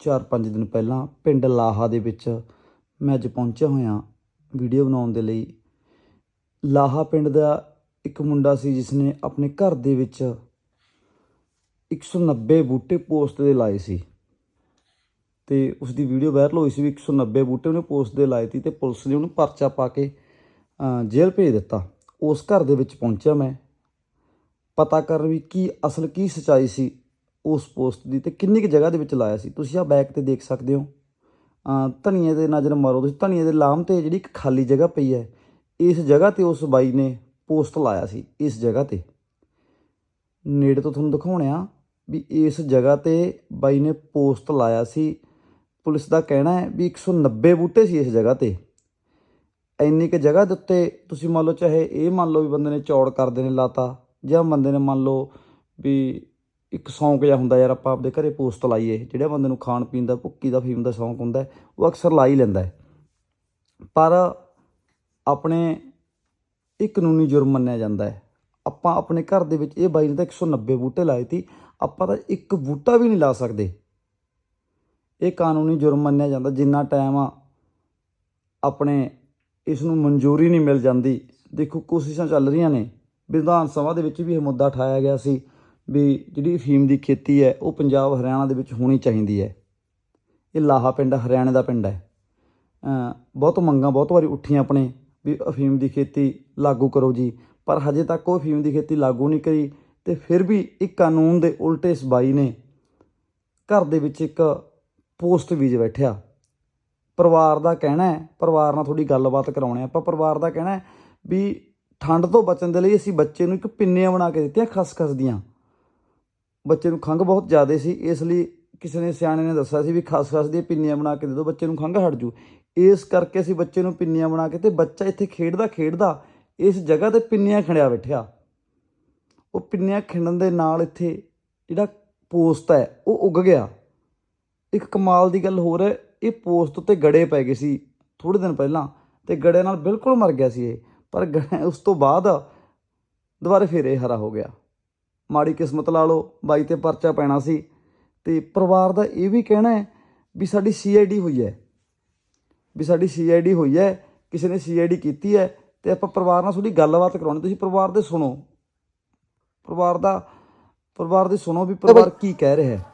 4-5 ਦਿਨ ਪਹਿਲਾਂ ਪਿੰਡ ਲਾਹਾ ਦੇ ਵਿੱਚ ਮੈਂ ਅੱਜ ਪਹੁੰਚਿਆ ਹੋਇਆ ਵੀਡੀਓ ਬਣਾਉਣ ਦੇ ਲਈ। ਲਾਹਾ ਪਿੰਡ ਦਾ ਇੱਕ ਮੁੰਡਾ ਸੀ ਜਿਸ ਨੇ ਆਪਣੇ ਘਰ ਦੇ ਵਿੱਚ 190 ਬੂਟੇ ਪੋਸਟ ਦੇ ਲਾਏ ਸੀ ਤੇ ਉਸ ਦੀ ਵੀਡੀਓ ਵਾਇਰਲ ਹੋਈ ਸੀ ਵੀ 190 ਬੂਟੇ ਉਹਨੇ ਪੋਸਟ ਦੇ ਲਾਏ ਸੀ ਤੇ ਪੁਲਿਸ ਨੇ ਉਹਨੂੰ ਪਰਚਾ ਪਾ ਕੇ ਜੇਲ੍ਹ ਭੇਜ ਦਿੱਤਾ। ਉਸ ਘਰ ਦੇ ਵਿੱਚ ਪਹੁੰਚਿਆ ਮੈਂ। ਪਤਾ ਕਰਨ ਵੀ ਕੀ, ਅਸਲ ਕੀ ਸਚਾਈ ਸੀ ਉਸ ਪੋਸਟ ਦੀ ਤੇ ਕਿੰਨੀ ਕੁ ਜਗ੍ਹਾ ਦੇ ਵਿੱਚ ਲਾਇਆ ਸੀ? ਤੁਸੀਂ ਆ ਬੈਕ ਤੇ ਦੇਖ ਸਕਦੇ ਹੋ। ਧਨੀਏ ਦੇ ਨਜ਼ਰ ਮਾਰੋ ਤੁਸੀਂ। ਧਨੀਏ ਦੇ ਲਾਮ ਤੇ ਜਿਹੜੀ ਇੱਕ ਖਾਲੀ ਜਗ੍ਹਾ ਪਈ ਹੈ, ਇਸ ਜਗ੍ਹਾ ਤੇ ਉਸ ਬਾਈ ਨੇ ਪੋਸਟ ਲਾਇਆ ਸੀ, ਇਸ ਜਗ੍ਹਾ ਤੇ। ਨੇੜੇ ਤੋਂ ਤੁਹਾਨੂੰ ਦਿਖਾਉਣਿਆ ਵੀ ਇਸ ਜਗ੍ਹਾ ਤੇ ਬਾਈ ਨੇ ਪੋਸਟ ਲਾਇਆ ਸੀ। ਪੁਲਿਸ ਦਾ ਕਹਿਣਾ ਹੈ ਵੀ 190 ਬੂਟੇ ਸੀ ਇਸ ਜਗ੍ਹਾ ਤੇ। ਇੰਨੀ ਕੁ ਜਗ੍ਹਾ ਦੇ ਉੱਤੇ ਤੁਸੀਂ ਮੰਨ ਲਓ ਚਾਹੇ ਇਹ ਮੰਨ ਲਓ ਵੀ ਬੰਦੇ ਨੇ ਚੌੜ ਕਰਦੇ ਨੇ ਲਾਤਾ ਜਾਂ ਬੰਦੇ ਨੇ ਮੰਨ ਲਓ ਵੀ ਇੱਕ ਸ਼ੌਂਕ ਜਿਹਾ ਹੁੰਦਾ ਯਾਰ, ਆਪਾਂ ਆਪਦੇ ਘਰੇ ਪੋਸਟ ਲਾਈਏ, ਜਿਹੜੇ ਬੰਦੇ ਨੂੰ ਖਾਣ ਪੀਣ ਦਾ, ਭੁੱਕੀ ਦਾ, ਫੀਮ ਦਾ ਸ਼ੌਂਕ ਹੁੰਦਾ, ਉਹ ਅਕਸਰ ਲਾ ਹੀ ਲੈਂਦਾ ਹੈ। ਪਰ ਆਪਣੇ ਇਹ ਕਾਨੂੰਨੀ ਜੁਰਮ ਮੰਨਿਆ ਜਾਂਦਾ ਹੈ। ਆਪਾਂ ਆਪਣੇ ਘਰ ਦੇ ਵਿੱਚ, ਇਹ ਬਾਈ ਨੇ ਤਾਂ 190 ਬੂਟੇ ਲਾਏ ਸੀ, ਆਪਾਂ ਤਾਂ ਇੱਕ ਬੂਟਾ ਵੀ ਨਹੀਂ ਲਾ ਸਕਦੇ। ਇਹ ਕਾਨੂੰਨੀ ਜੁਰਮ ਮੰਨਿਆ ਜਾਂਦਾ, ਜਿੰਨਾ ਟਾਈਮ ਆਪਣੇ ਇਸ ਨੂੰ ਮਨਜ਼ੂਰੀ ਨਹੀਂ ਮਿਲ ਜਾਂਦੀ। ਦੇਖੋ, ਕੋਸ਼ਿਸ਼ਾਂ ਚੱਲ ਰਹੀਆਂ ਨੇ। ਵਿਧਾਨ ਸਭਾ ਦੇ ਵਿੱਚ ਵੀ ਇਹ ਮੁੱਦਾ ਉਠਾਇਆ ਗਿਆ ਸੀ। ਵੀ ਜਿਹੜੀ ਅਫੀਮ ਦੀ ਖੇਤੀ ਹੈ, ਉਹ ਪੰਜਾਬ ਹਰਿਆਣਾ ਦੇ ਵਿੱਚ ਹੋਣੀ ਚਾਹੀਦੀ ਹੈ। ਇਹ ਲਾਹਾ ਪਿੰਡ ਹਰਿਆਣੇ ਦਾ ਪਿੰਡ ਹੈ। ਬਹੁਤ ਮੰਗਾਂ, ਬਹੁਤ ਵਾਰੀ ਉੱਠੀਆਂ ਆਪਣੇ ਵੀ ਅਫੀਮ ਦੀ ਖੇਤੀ ਲਾਗੂ ਕਰੋ ਜੀ। ਪਰ ਹਜੇ ਤੱਕ ਉਹ ਅਫੀਮ ਦੀ ਖੇਤੀ ਲਾਗੂ ਨਹੀਂ ਕਰੀ ਤੇ ਫਿਰ ਵੀ ਇੱਕ ਕਾਨੂੰਨ ਦੇ ਉਲਟੇ ਇਸ ਬਾਈ ਨੇ ਘਰ ਦੇ ਵਿੱਚ ਇੱਕ ਪੋਸਟ ਬੀਜ ਬੈਠਿਆ। ਪਰਿਵਾਰ ਦਾ ਕਹਿਣਾ ਹੈ, ਪਰਿਵਾਰ ਨਾਲ ਥੋੜੀ ਗੱਲਬਾਤ ਕਰਾਉਣੇ ਆਪਾਂ ਪਰਿਵਾਰ ਦਾ ਕਹਿਣਾ ਹੈ ਵੀ ਠੰਡ ਤੋਂ ਬਚਣ ਦੇ ਲਈ ਅਸੀਂ ਬੱਚੇ ਨੂੰ ਇੱਕ ਪਿੰਨੀਆਂ ਬਣਾ ਕੇ ਦਿੱਤੀਆਂ ਖਸਖਸ ਦੀਆਂ। ਬੱਚੇ ਨੂੰ ਖੰਘ ਬਹੁਤ ਜ਼ਿਆਦਾ ਸੀ, ਇਸ ਲਈ ਕਿਸੇ ਨੇ ਸਿਆਣੇ ਨੇ ਦੱਸਿਆ ਸੀ ਵੀ ਖਸਖਸ ਦੀਆਂ ਪਿੰਨੀਆਂ ਬਣਾ ਕੇ ਦੇ ਦਿਓ, ਬੱਚੇ ਨੂੰ ਖੰਘ ਹਟ ਜੂ। ਇਸ ਕਰਕੇ ਅਸੀਂ ਬੱਚੇ ਨੂੰ ਪਿੰਨੀਆਂ ਬਣਾ ਕੇ ਤੇ ਬੱਚਾ ਇੱਥੇ ਖੇਡਦਾ ਖੇਡਦਾ ਇਸ ਜਗ੍ਹਾ ਤੇ ਪਿੰਨੀਆਂ ਖੜਿਆ ਬੈਠਿਆ। ਉਹ ਪਿੰਨੀਆਂ ਖਿੰਡਣ ਦੇ ਨਾਲ ਇੱਥੇ ਜਿਹੜਾ ਪੋਸਤ ਹੈ, ਉਹ ਉੱਗ ਗਿਆ। ਇੱਕ ਕਮਾਲ ਦੀ ਗੱਲ ਹੋਰ ਹੈ, ਇਹ ਪੋਸਤ ਉੱਤੇ ਗੜੇ ਪੈ ਗਏ ਸੀ ਥੋੜੇ ਦਿਨ ਪਹਿਲਾਂ ਤੇ ਗੜੇ ਨਾਲ ਬਿਲਕੁਲ ਮਰ ਗਿਆ ਸੀ ਇਹ, ਪਰ ਗੜੇ- ਉਸ ਤੋਂ ਬਾਅਦ ਦੁਬਾਰਾ ਫਿਰ ਇਹ ਹਰਾ ਹੋ ਗਿਆ। ਮਾੜੀ ਕਿਸਮਤ ਲਾ ਲਓ ਬਾਈ ਤੇ ਪਰਚਾ ਪੈਣਾ ਸੀ। ਤੇ ਪਰਿਵਾਰ ਦਾ ਇਹ ਵੀ ਕਹਿਣਾ ਹੈ ਵੀ ਸਾਡੀ ਸੀਆਈਡੀ ਹੋਈ ਹੈ। ਵੀ ਸਾਡੀ ਸੀਆਈਡੀ ਹੋਈ ਹੈ ਕਿਸੇ ਨੇ ਸੀਆਈਡੀ ਕੀਤੀ ਹੈ ਤੇ ਆਪਾਂ ਪਰਿਵਾਰ ਨਾਲ ਥੋੜੀ ਗੱਲਬਾਤ ਕਰਾਉਣੀ। ਤੁਸੀਂ ਪਰਿਵਾਰ ਦੇ ਸੁਣੋ। ਪਰਿਵਾਰ ਦਾ ਪਰਿਵਾਰ ਦੇ ਸੁਣੋ ਵੀ ਪਰਿਵਾਰ ਕੀ ਕਹਿ ਰਿਹਾ ਹੈ।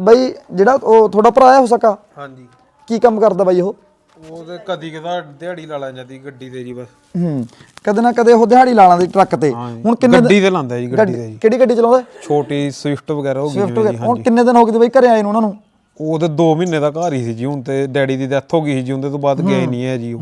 ਬਈ ਜਿਹੜਾ ਉਹ ਤੁਹਾਡਾ ਭਰਾ ਹੈ ਹੋ ਸਕਾ? ਹਾਂਜੀ। ਕੀ ਕੰਮ ਕਰਦਾ ਬਾਈ ਉਹ? ਉਹ ਤੇ ਕਦੀ ਕਦਾ ਦਿਹਾੜੀ ਲਾ ਲਾਂ ਜਾਂਦੀ ਗੱਡੀ ਤੇ ਜੀ ਬਸ। ਹੂੰ ਕਦੇ ਨਾ ਕਦੇ ਉਹ ਦਿਹਾੜੀ ਲਾਣਾ ਦੀ ਟਰੱਕ ਤੇ। ਹੁਣ ਕਿੰਨੇ ਗੱਡੀ ਤੇ ਲਾਂਦਾ ਜੀ ਗੱਡੀ ਤੇ ਜੀ। ਕਿਹੜੀ ਗੱਡੀ ਚਲਾਉਂਦਾ? ਛੋਟੀ ਸਵਿਫਟ ਵਗੈਰਾ ਹੋ ਗਈ ਜੀ ਹੁਣ ਕਿੰਨੇ ਦਿਨ ਹੋ ਗਏ ਤੇ ਬਈ ਘਰੇ ਆਏ ਨੂੰ ਉਹਨਾਂ ਨੂੰ? ਉਹ ਤੇ 2 ਮਹੀਨੇ ਦਾ ਘਰ ਹੀ ਸੀ ਜੀ ਹੁਣ ਤੇ ਡੈਡੀ ਦੀ ਡੈਥ ਹੋ ਗਈ ਸੀ ਜੀ ਉਹਦੇ ਤੋਂ ਬਾਅਦ ਗਏ ਨਹੀਂ ਹੈ ਜੀ ਉਹ।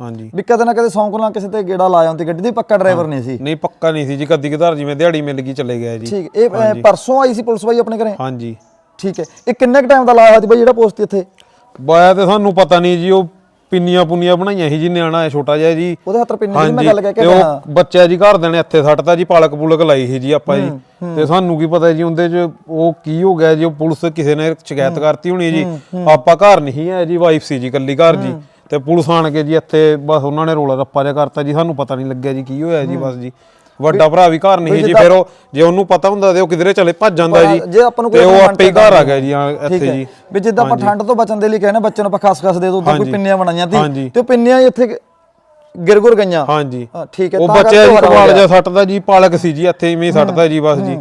ਹਾਂਜੀ। ਵੀ ਕਦੇ ਨਾ ਕਦੇ ਸੌਂਕ ਨਾਲ ਕਿਸੇ ਤੇ ਗੇੜਾ ਲਾਇਆ ਹੁੰਦੀ ਗੱਡੀ ਦੀ ਪੱਕਾ ਡਰਾਈਵਰ ਨਹੀਂ ਸੀ। ਨਹੀਂ ਪੱਕਾ ਨਹੀਂ ਸੀ ਜੀ ਕਦੀ ਕਦਾਰ ਜਿਵੇਂ ਦਿਹਾੜੀ ਮਿਲ ਗਈ ਚਲੇ ਗਿਆ ਜੀ। ਠੀਕ ਇਹ ਪਰਸੋਂ ਆਈ ਸੀ ਪੁਲਿਸ ਬਾਈ ਆਪਣੇ ਘਰੇ? ਹਾਂਜੀ। ਠੀਕ ਹੈ। ਇਹ ਕਿੰਨੇ ਕ ਟਾਈਮ ਦਾ ਲਾਇਆ ਹੋਇਆ ਸੀ ਬਈ ਜਿਹੜਾ ਪੋਸਟ ਇੱਥੇ? ਬਾਇਆ ਤੇ ਸਾਨੂੰ ਪਤਾ ਨਹੀਂ ਜੀ ਉਹ ਪਿੰਨੀਆਂ ਪੁੰਨੀਆਂ ਬਣਾਈਆਂ ਸੀ ਜੀ ਨਿਆਣਾ ਹੈ ਛੋਟਾ ਜਿਹਾ ਜੀ। ਉਹਦੇ ਹੱਥ ਪਿੰਨੇ ਦੀ ਮੈਂ ਗੱਲ ਕਹਿ ਕੇ ਤੇ ਬੱਚਾ ਜੀ ਘਰ ਦੇ ਨੇ ਇੱਥੇ ਸੱਟਤਾ ਜੀ ਪਾਲਕ ਪੂਲਕ ਲਾਈ ਸੀ ਜੀ ਆਪਾਂ ਜੀ। ਤੇ ਸਾਨੂੰ ਕੀ ਪਤਾ ਜੀ ਉਹਦੇ ਚ ਉਹ ਕੀ ਹੋ ਗਿਆ ਜੀ ਉਹ ਪੁਲਿਸ ਕਿਸੇ ਨੇ ਸ਼ਿਕਾਇਤ ਕਰਤੀ ਹੋਣੀ ਜੀ। ਆਪਾਂ ਘਰ ਨਹੀਂ ਹੈ ਜੀ ਵਾਈਫ ਸੀ ਜੀ ਕੱਲੀ ਘਰ ਜੀ। ਤੇ ਪੁਲਿਸ ਆਣ ਕੇ ਜੀ ਇੱਥੇ ਬਸ ਉਹਨਾਂ ਨੇ ਰੋਲਾ ਰੱਪਾ ਜਿਹਾ ਕਰਤਾ ਜੀ ਸਾਨੂੰ ਪਤਾ ਨਹੀਂ ਲੱਗਿਆ ਜੀ ਕੀ ਹੋਇਆ ਜੀ ਬਸ ਜੀ। ਵੱਡਾ ਭਰਾ ਵੀ ਘਰ ਨਹੀਂ ਜੀ ਫਿਰ ਉਹ ਜੇ ਉਹਨੂੰ ਪਤਾ ਹੁੰਦਾ ਤੇ ਉਹ ਕਿਧਰੇ ਚਲੇ ਭੱਜ ਜਾਂਦਾ ਜੀ ਜੇ ਆਪਾਂ ਨੂੰ ਤੇ ਕੋਈ ਉਹ ਆਪਣਾ ਆਪੇ ਹੀ ਘਰ ਆ ਗਿਆ ਜੀ ਇੱਥੇ ਜੀ। ਵੀ ਜਿੱਦਾਂ ਆਪਾਂ ਠੰਡ ਤੋਂ ਬਚਣ ਦੇ ਲਈ ਕਹਿੰਦੇ ਬੱਚੇ ਨੂੰ ਆਪਾਂ ਖਸ ਦੇ ਦੋ ਉਦਾਂ ਕੋਈ। ਪਿੰਨੀਆਂ ਬਣਾਈਆਂ ਤੇ ਉਹ ਪਿੰਨੀਆਂ ਇੱਥੇ ਗਿਰ ਗੁਰ ਗਈਆਂ। ਹਾਂਜੀ। ਠੀਕ ਹੈ ਉਹ ਤਾਂ ਬੱਚਾ ਜੀ ਕਮਾਲ। ਜਿਹਾ ਸੱਟਦਾ ਜੀ ਪਾਲਕ ਸੀ ਜੀ ਇੱਥੇ ਇਵੇਂ ਸੱਟਦਾ ਜੀ ਬਸ ਜੀ।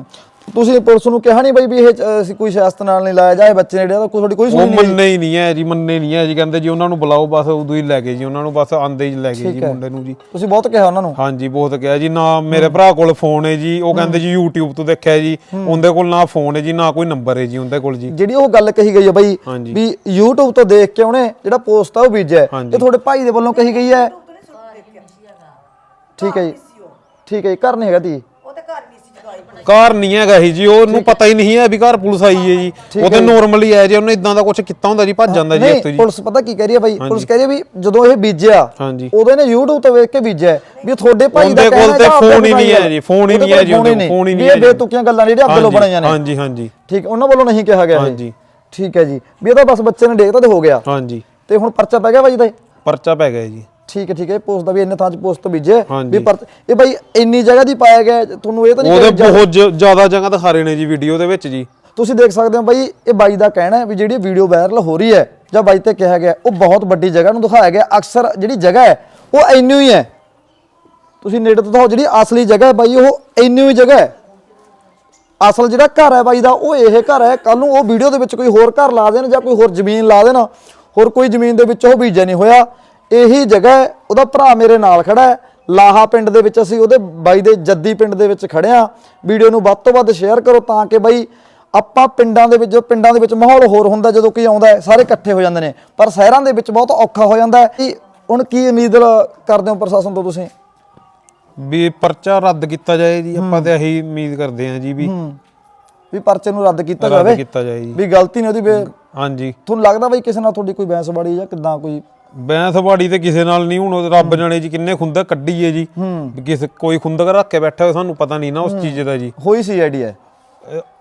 ਤੁਸੀਂ ਪੁਲਿਸ ਨੂੰ ਕਿਹਾ ਨਹੀਂ ਬਈ ਵੀ ਇਹ ਅਹ, ਅਸੀਂ ਕੋਈ ਸਿਆਸਤ ਨਾਲ ਨਹੀਂ ਲਾਇਆ ਜਾਏ ਬੱਚੇ ਨੇ ਜਿਹੜਾ ਕੋਈ ਤੁਹਾਡੀ ਕੋਈ ਉਹ ਸੁਣੀ ਨਹੀਂ ਮੰਨੇ ਹੀ ਨਹੀਂ ਹੈ ਜੀ ਮੰਨੇ ਨਹੀਂ ਹੈ ਜੀ ਕਹਿੰਦੇ ਜੀ ਉਹਨਾਂ ਨੂੰ ਬੁਲਾਓ ਬਸ ਉਦੋਂ ਹੀ ਲੈ ਗਏ ਜੀ ਉਹਨਾਂ ਨੂੰ ਬਸ ਆਂਦੇ ਹੀ ਲੈ ਗਏ ਜੀ ਹੈ। ਮੁੰਡੇ ਨੂੰ ਜੀ ਤੁਸੀਂ ਬਹੁਤ ਕਿਹਾ ਉਹਨਾਂ ਨੂੰ ਹਾਂਜੀ ਬਹੁਤ ਕਿਹਾ ਜੀ ਨਾ ਮੇਰੇ ਭਰਾ ਕੋਲ ਫੋਨ ਹੈ ਜੀ ਉਹ ਕਹਿੰਦੇ ਜੀ YouTube ਤੋਂ ਦੇਖਿਆ ਜੀ ਉਹਦੇ ਕੋਲ ਨਾ ਫੋਨ ਹੈ ਜੀ ਨਾ ਕੋਈ ਨੰਬਰ ਹੈ ਜੀ ਉਹਦੇ ਕੋਲ ਜੀ ਜਿਹੜੀ ਉਹ ਗੱਲ ਕਹੀ ਗਈ ਹੈ ਬਈ ਹਾਂਜੀ। ਵੀ YouTube ਤੋਂ ਦੇਖ ਕੇ ਉਹਨੇ ਜਿਹੜਾ ਪੋਸਟ ਆ ਉਹ ਬੀਜਿਆ ਹੈ। ਹਾਂਜੀ। ਇਹ ਤੁਹਾਡੇ ਭਾਈ ਦੇ ਵੱਲੋਂ ਕਹੀ ਗਈ ਹੈ ਠੀਕ ਹੈ ਜੀ ਠੀਕ ਹੈ ਜੀ ਘਰ ਨਹੀਂ ਹੈਗਾ ਦੀ ਘਰ ਨਹੀਂ ਹੈਗਾ ਜੀ ਜੀ ਉਹਨੂੰ ਪਤਾ ਹੀ ਨਹੀਂ ਹੈ ਵੀ ਘਰ ਪੁਲਿਸ ਆਈ ਹੈ ਜੀ। ਉਹ ਤੇ ਨਾਰਮਲੀ ਆਇਆ ਜੀ ਉਹਨੇ ਇਦਾਂ ਦਾ ਕੁਝ ਕੀਤਾ ਹੁੰਦਾ ਜੀ ਭੱਜ ਜਾਂਦਾ ਜੀ ਇੱਥੋਂ ਜੀ। ਪੁਲਿਸ ਪਤਾ ਕੀ ਕਹਿ ਰਹੀ ਹੈ ਬਾਈ? ਪੁਲਿਸ ਕਹਿ ਰਹੀ ਹੈ ਵੀ ਜਦੋਂ ਇਹ ਬੀਜਿਆ ਉਦੋਂ ਇਹਨੇ YouTube ਤੋਂ ਵੇਖ ਕੇ ਬੀਜਿਆ। ਵੀ ਤੁਹਾਡੇ ਭਾਈ ਦਾ ਕੋਲ ਤੇ ਫੋਨ ਹੀ ਨਹੀਂ ਹੈ ਜੀ, ਫੋਨ ਹੀ ਨਹੀਂ ਹੈ ਜੀ, ਫੋਨ ਹੀ ਨਹੀਂ। ਇਹ ਹੈ ਜੀ। ਬੇਤੁਕੀਆਂ ਗੱਲਾਂ ਜਿਹੜੀਆਂ ਅੱਗਲੋਂ ਹਾਂਜੀ, ਬਣਾਈਆਂ ਨੇ। ਹਾਂਜੀ ਹਾਂਜੀ। ਠੀਕ ਉਹਨਾਂ ਵੱਲੋਂ ਨਹੀਂ ਕਿਹਾ ਗਿਆ ਇਹ। ਹਾਂਜੀ। ਠੀਕ ਹੈ ਜੀ। ਵੀ ਇਹ ਤਾਂ ਬਸ ਬੱਚੇ ਨੇ ਦੇਖਤਾ ਤੇ ਹੋ ਗਿਆ। ਹਾਂਜੀ। ਤੇ ਹੁਣ ਪਰਚਾ ਪੈ ਗਿਆ ਬਾਈ ਦਾ ਪਰਚਾ ਪੈ ਗਿਆ ਜੀ। ਠੀਕ ਹੈ ਠੀਕ ਹੈ ਪੋਸਟ ਦਾ ਵੀ ਇੰਨੇ ਥਾਂ 'ਚ ਪੋਸਟ ਬੀਜੇ। ਵੀ ਪਰ ਇਹ ਬਾਈ ਇੰਨੀ ਜਗ੍ਹਾ ਦੀ ਪਾਇਆ ਗਿਆ ਤੁਹਾਨੂੰ ਇਹ ਤਾਂ ਨਹੀਂ ਉਹਦੇ ਕਿ ਬਹੁਤ ਜ਼ਿਆਦਾ ਜਗ੍ਹਾ ਦਿਖਾ ਰਹੇ ਨੇ ਜੀ ਵੀਡੀਓ ਦੇ ਵਿੱਚ ਜੀ। ਤੁਸੀਂ ਦੇਖ ਸਕਦੇ ਹੋ ਬਾਈ ਇਹ ਬਾਈ ਦਾ ਕਹਿਣਾ ਹੈ ਵੀ ਜਿਹੜੀ ਵੀਡੀਓ ਵਾਇਰਲ ਹੋ ਰਹੀ ਹੈ ਜਾਂ ਬਾਈ ਤੇ ਕਿਹਾ ਗਿਆ ਉਹ ਬਹੁਤ ਵੱਡੀ ਜਗ੍ਹਾ ਨੂੰ ਦਿਖਾਇਆ ਗਿਆ। ਅਕਸਰ ਜਿਹੜੀ ਜਗ੍ਹਾ ਹੈ ਉਹ ਇੰਨੀ ਹੀ ਹੈ। ਤੁਸੀਂ ਨੇੜੇ ਤੋਂ ਦਿਖਾਓ ਜਿਹੜੀ ਅਸਲੀ ਜਗ੍ਹਾ ਹੈ ਬਾਈ ਉਹ ਇੰਨੀ ਹੀ ਜਗ੍ਹਾ ਹੈ। ਅਸਲ ਜਿਹੜਾ ਘਰ ਹੈ ਬਾਈ ਦਾ ਉਹ ਇਹ ਘਰ ਹੈ ਕੱਲ ਨੂੰ ਉਹ ਵੀਡੀਓ ਦੇ ਵਿੱਚ ਕੋਈ ਹੋਰ ਘਰ ਲਾ ਦੇਣ ਜਾਂ ਕੋਈ ਹੋਰ ਜ਼ਮੀਨ ਲਾ ਦੇਣ ਹੋਰ ਕੋਈ ਜ਼ਮੀਨ ਦੇ ਵਿੱਚ ਉਹ ਬੀਜਿਆ ਨਹੀਂ ਹੋਇਆ। ਇਹੀ ਜਗ੍ਹਾ ਉਹਦਾ ਭਰਾ ਮੇਰੇ ਨਾਲ ਖੜਾ ਹੈ। ਲਾਹਾ ਪਿੰਡ ਦੇ ਵਿੱਚ ਅਸੀਂ ਉਹਦੇ ਬਾਈ ਦੇ ਜੱਦੀ ਪਿੰਡ ਦੇ ਵਿੱਚ ਖੜੇ ਆ ਵੀਡੀਓ ਨੂੰ ਵੱਧ ਤੋਂ ਵੱਧ ਸ਼ੇਅਰ ਕਰੋ ਤਾਂ ਕਿ ਬਾਈ ਆਪਾਂ ਪਿੰਡਾਂ ਦੇ ਵਿੱਚ ਜੋ ਪਿੰਡਾਂ ਦੇ ਵਿੱਚ ਮਾਹੌਲ ਹੋਰ ਹੁੰਦਾ ਜਦੋਂ ਕੋਈ ਆਉਂਦਾ ਸਾਰੇ ਇਕੱਠੇ ਹੋ ਜਾਂਦੇ ਨੇ। ਪਰ ਸ਼ਹਿਰਾਂ ਦੇ ਵਿੱਚ ਬਹੁਤ ਔਖਾ ਹੋ ਜਾਂਦਾ ਹੈ। ਕਿ ਹੁਣ ਕੀ ਉਮੀਦ ਕਰਦੇ ਹੋ ਪ੍ਰਸ਼ਾਸਨ ਤੋਂ ਤੁਸੀਂ? ਵੀ ਪਰਚਾ ਰੱਦ ਕੀਤਾ ਜਾਏ ਜੀ ਆਪਾਂ ਤੇ ਇਹੀ ਉਮੀਦ ਕਰਦੇ ਹਾਂ ਜੀ ਵੀ ਵੀ ਪਰਚੇ ਨੂੰ ਰੱਦ ਕੀਤਾ ਰੱਦ ਜਾਵੇ। ਕੀਤਾ ਜਾਏ ਜੀ। ਵੀ ਗਲਤੀ ਨਹੀਂ ਉਹਦੀ ਹਾਂਜੀ। ਤੁਹਾਨੂੰ ਲੱਗਦਾ ਬਈ ਕਿਸੇ ਨਾਲ ਤੁਹਾਡੀ ਕੋਈ ਬੈਂਸ ਬਾੜੀ ਜਾਂ ਕਿਦਾਂ ਕੋਈ ਬੈਂਸਵਾੜੀ ਤੇ ਕਿਸੇ ਨਾਲ ਨਹੀਂ ਹੁਣ ਉਹ ਰੱਬ ਜਾਣੇ ਜੀ ਕਿੰਨੇ ਖੁੰਦਕ ਕੱਢੀਏ ਜੀ। ਵੀ ਕਿਸੇ ਕੋਈ ਖੁੰਦਕ ਰੱਖ ਕੇ ਬੈਠਾ ਹੋਇਆ ਸਾਨੂੰ ਪਤਾ ਨਹੀਂ ਨਾ ਉਸ ਚੀਜ਼ ਦਾ ਜੀ। ਹੋਈ ਸੀ ਆਈਡੀਆ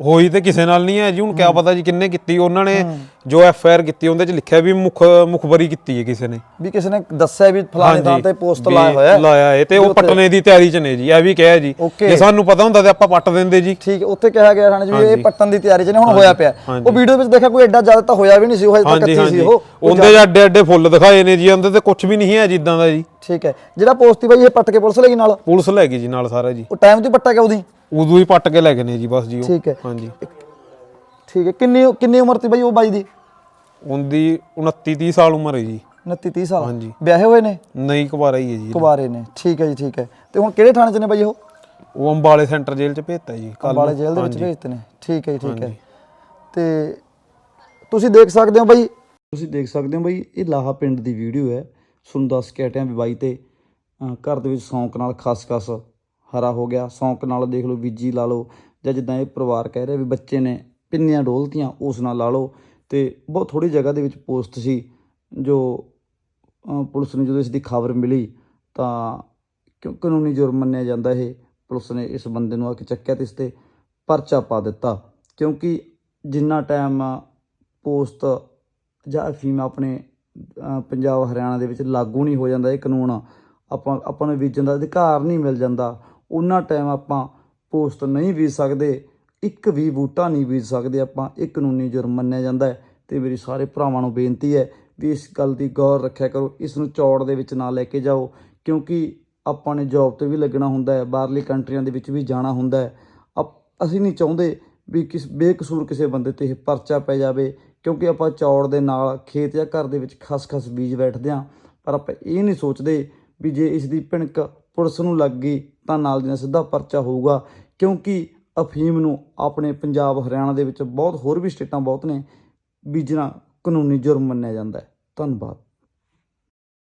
ਹੋਈ ਤੇ ਕਿਸੇ ਨਾਲ ਨਹੀਂ ਹੈ ਜੀ ਹੁਣ ਕਿਆ ਪਤਾ ਜੀ ਕਿੰਨੇ ਕੀਤੀ ਉਹਨਾਂ ਨੇ ਜੋ ਐਫ ਆਈ ਆਰ ਕੀਤੀ ਉਹਦੇ ਚ ਲਿਖਿਆ ਵੀ ਮੁਖ ਮੁਖਬਰੀ ਕੀਤੀ ਹੈ ਕਿਸੇ ਨੇ। ਵੀ ਕਿਸੇ ਨੇ ਦੱਸਿਆ ਵੀ ਫਲਾਣੇ ਥਾਂ ਤੇ ਪੋਸਟ ਲਾਇਆ ਹੋਇਆ ਹੈ। ਲਾਇਆ ਹੈ ਤੇ ਉਹ ਪਟਨੇ ਦੀ ਤਿਆਰੀ ਚ ਨੇ ਜੀ ਇਹ ਵੀ ਕਿਹਾ ਜੀ. ਜੇ ਸਾਨੂੰ ਪਤਾ ਹੁੰਦਾ ਤੇ ਆਪਾਂ ਪੱਟ ਦਿੰਦੇ ਜੀ। ਠੀਕ ਉੱਥੇ ਕਿਹਾ ਗਿਆ 'ਚ ਵੀ ਇਹ। ਪੱਟਣ ਦੀ ਤਿਆਰੀ 'ਚ ਨੇ ਹੁਣ ਹੋਇਆ ਪਿਆ। ਉਹ ਵੀਡੀਓ ਵਿੱਚ ਦੇਖਿਆ ਕੋਈ ਐਡਾ ਜ਼ਿਆਦਾ ਤਾਂ ਹੋਇਆ ਵੀ ਨਹੀਂ ਸੀ ਉਹ ਹਜੇ ਤੱਕ ਕੱਚੀ ਸੀ ਉਹ। ਉਹ ਉਹਦੇ ਅੱਡੇ ਅੱਡੇ ਫੁੱਲ ਦਿਖਾਏ ਨੇ ਜੀ ਉਹਦੇ ਤੇ ਕੁਝ ਵੀ ਨਹੀਂ ਹੈ ਜਿੱਦਾਂ ਦਾ ਜੀ। ਠੀਕ ਹੈ। ਜਿਹੜਾ ਪੋਸਟ ਸੀ ਬਾਈ ਇਹ ਪੱਟ ਕੇ ਪੁਲਿਸ ਲੈ ਗਈ ਨਾਲ? ਪੁਲਿਸ ਲੈ ਗਈ ਜੀ ਨਾਲ ਸਾਰਾ ਜੀ। ਉਹ ਟਾਈਮ ਤੇ ਪੱਟਾ ਗਿਆ ਉਹਦੀ? ਉਦੋਂ ਹੀ ਪੱਟ ਕੇ ਲੈ ਗਏ ਨੇ ਜੀ ਬਸ ਜੀ ਉਹ। ਠੀਕ ਹੈ। ਹਾਂਜੀ। ਠੀਕ ਹੈ ਕਿੰਨੀ ਕਿੰਨੀ ਉਮਰ ਸੀ ਬਾਈ ਉਹ ਬਾਈ ਦੀ? ਉਹਦੀ 29 30 ਸਾਲ ਉਮਰ ਹੈ ਜੀ। 29 30 ਸਾਲ? ਹਾਂਜੀ। ਵਿਆਹੇ ਹੋਏ ਨੇ? ਨਹੀਂ ਕੁਵਾਰਾ ਹੀ ਹੈ ਜੀ। ਕੁਵਾਰੇ ਨੇ। ਠੀਕ ਹੈ ਜੀ ਠੀਕ ਹੈ। ਤੇ ਹੁਣ ਕਿਹੜੇ ਥਾਣੇ 'ਚ ਨੇ ਬਾਈ ਉਹ? ਉਹ ਅੰਬਾਲੇ ਸੈਂਟਰ ਜੇਲ੍ਹ ਚ ਭੇਜਤਾ ਜੀ ਕੱਲ੍ਹ ਅੰਬਾਲੇ ਨੂੰ। ਜੇਲ੍ਹ ਦੇ ਵਿੱਚ ਹਾਂਜੀ। ਭੇਜਤੇ ਨੇ। ਠੀਕ ਹੈ ਜੀ ਠੀਕ ਹੈ। ਤੇ ਤੁਸੀਂ ਦੇਖ ਸਕਦੇ ਹੋ ਬਾਈ ਤੁਸੀਂ ਦੇਖ ਸਕਦੇ ਹੋ ਬਈ ਇਹ ਲਾਹਾ ਪਿੰਡ ਦੀ ਵੀਡੀਓ ਹੈ। ਤੁਹਾਨੂੰ ਦੱਸ ਕੇ ਹਟਿਆ ਵੀ ਬਾਈ ਤੇ ਅਹ, ਘਰ ਦੇ ਵਿੱਚ ਸੌਂਕ ਨਾਲ ਖਸਖਸ। ਹਰਾ ਹੋ ਗਿਆ। ਸੌਂਕ ਨਾਲ ਦੇਖ ਲਓ, ਬੀਜੀ ਲਾ ਲਓ। ਜਾਂ ਜਿੱਦਾਂ ਇਹ ਪਰਿਵਾਰ ਕਹਿ ਰਿਹਾ ਵੀ ਬੱਚੇ ਨੇ ਪਿੰਨੀਆਂ ਡੋਲਤੀਆਂ, ਉਸ ਨਾਲ ਲਾ ਲਓ। ਤੇ ਬਹੁਤ ਥੋੜੀ ਜਗ੍ਹਾ ਦੇ ਵਿੱਚ ਪੋਸਟ ਸੀ, ਜੋ ਪੁਲਿਸ ਨੂੰ ਜਦੋਂ ਇਸ ਦੀ ਖਬਰ ਮਿਲੀ, ਤਾਂ ਕਿਉਂ ਕਾਨੂੰਨੀ ਜੁਰਮ ਮੰਨਿਆ ਜਾਂਦਾ ਇਹ। ਪੁਲਿਸ ਨੇ ਇਸ ਬੰਦੇ ਨੂੰ ਆ ਕੇ ਚੱਕਿਆ ਤੇ ਇਸ ਤੇ ਪਰਚਾ ਪਾ ਦਿੱਤਾ। ਕਿਉਂਕਿ ਜਿੰਨਾ ਟਾਈਮ ਪੋਸਟ ਜਾਂ ਅਫੀਮ ਆਪਣੇ ਪੰਜਾਬ, ਹਰਿਆਣਾ ਦੇ ਵਿੱਚ ਲਾਗੂ ਨਹੀਂ ਹੋ ਜਾਂਦਾ ਇਹ ਕਾਨੂੰਨ, ਆਪਾਂ ਆਪਾਂ ਨੂੰ ਬੀਜਣ ਦਾ ਅਧਿਕਾਰ ਨਹੀਂ ਮਿਲ ਜਾਂਦਾ। ਉਹਨਾਂ ਟਾਈਮ ਆਪਾਂ ਪੋਸਟ ਨਹੀਂ ਬੀਜ ਸਕਦੇ, ਇੱਕ ਵੀ ਬੂਟਾ ਨਹੀਂ ਬੀਜ ਸਕਦੇ, ਆਪਾਂ ਇਹ ਕਾਨੂੰਨੀ ਜੁਰਮ ਮੰਨਿਆ ਜਾਂਦਾ ਹੈ। ਤੇ ਮੇਰੀ ਸਾਰੇ ਭਰਾਵਾਂ ਨੂੰ ਬੇਨਤੀ ਹੈ ਵੀ ਇਸ ਗੱਲ ਦੀ ਗੌਰ ਰੱਖਿਆ ਕਰੋ, ਇਸ ਨੂੰ ਚੌੜ ਦੇ ਵਿੱਚ ਨਾ ਲੈ ਕੇ ਜਾਓ, ਕਿਉਂਕਿ ਆਪਾਂ ਨੇ ਜੌਬ ਤੇ ਵੀ ਲੱਗਣਾ ਹੁੰਦਾ ਹੈ, ਬਾਹਰਲੀ ਕੰਟਰੀਆਂ ਦੇ ਵਿੱਚ ਵੀ ਜਾਣਾ ਹੁੰਦਾ ਹੈ। ਅਪ- ਅਸੀਂ ਨਹੀਂ ਚਾਹੁੰਦੇ ਵੀ ਕਿਸ, ਬੇਕਸੂਰ ਕਿਸੇ ਬੰਦੇ ਤੇ ਇਹ ਪਰਚਾ ਪੈ ਜਾਵੇ, ਕਿਉਂਕਿ ਆਪਾਂ ਚੌੜ ਦੇ ਨਾਲ ਖੇਤ ਜਾਂ ਘਰ ਦੇ ਵਿੱਚ ਖਸ-ਖਸ ਬੀਜ ਬੈਠਦੇ ਹਾਂ, ਪਰ ਆਪਾਂ ਇਹ ਨਹੀਂ ਸੋਚਦੇ ਵੀ ਜੇ ਇਸ ਦੀ ਭਿਣਕ ਪੁਲਿਸ ਨੂੰ ਲੱਗ ਗਈ ਤਾਂ ਨਾਲ ਦੀ ਨਾਲ ਸਿੱਧਾ ਪਰਚਾ ਹੋਊਗਾ, ਕਿਉਂਕਿ ਅਫੀਮ ਨੂੰ ਆਪਣੇ ਪੰਜਾਬ, ਹਰਿਆਣਾ ਦੇ ਵਿੱਚ ਬਹੁਤ ਹੋਰ ਵੀ ਸਟੇਟਾਂ ਬਹੁਤ ਨੇ ਬੀਜਣਾ ਕਾਨੂੰਨੀ ਜੁਰਮ ਮੰਨਿਆ ਜਾਂਦਾ ਹੈ। ਧੰਨਵਾਦ।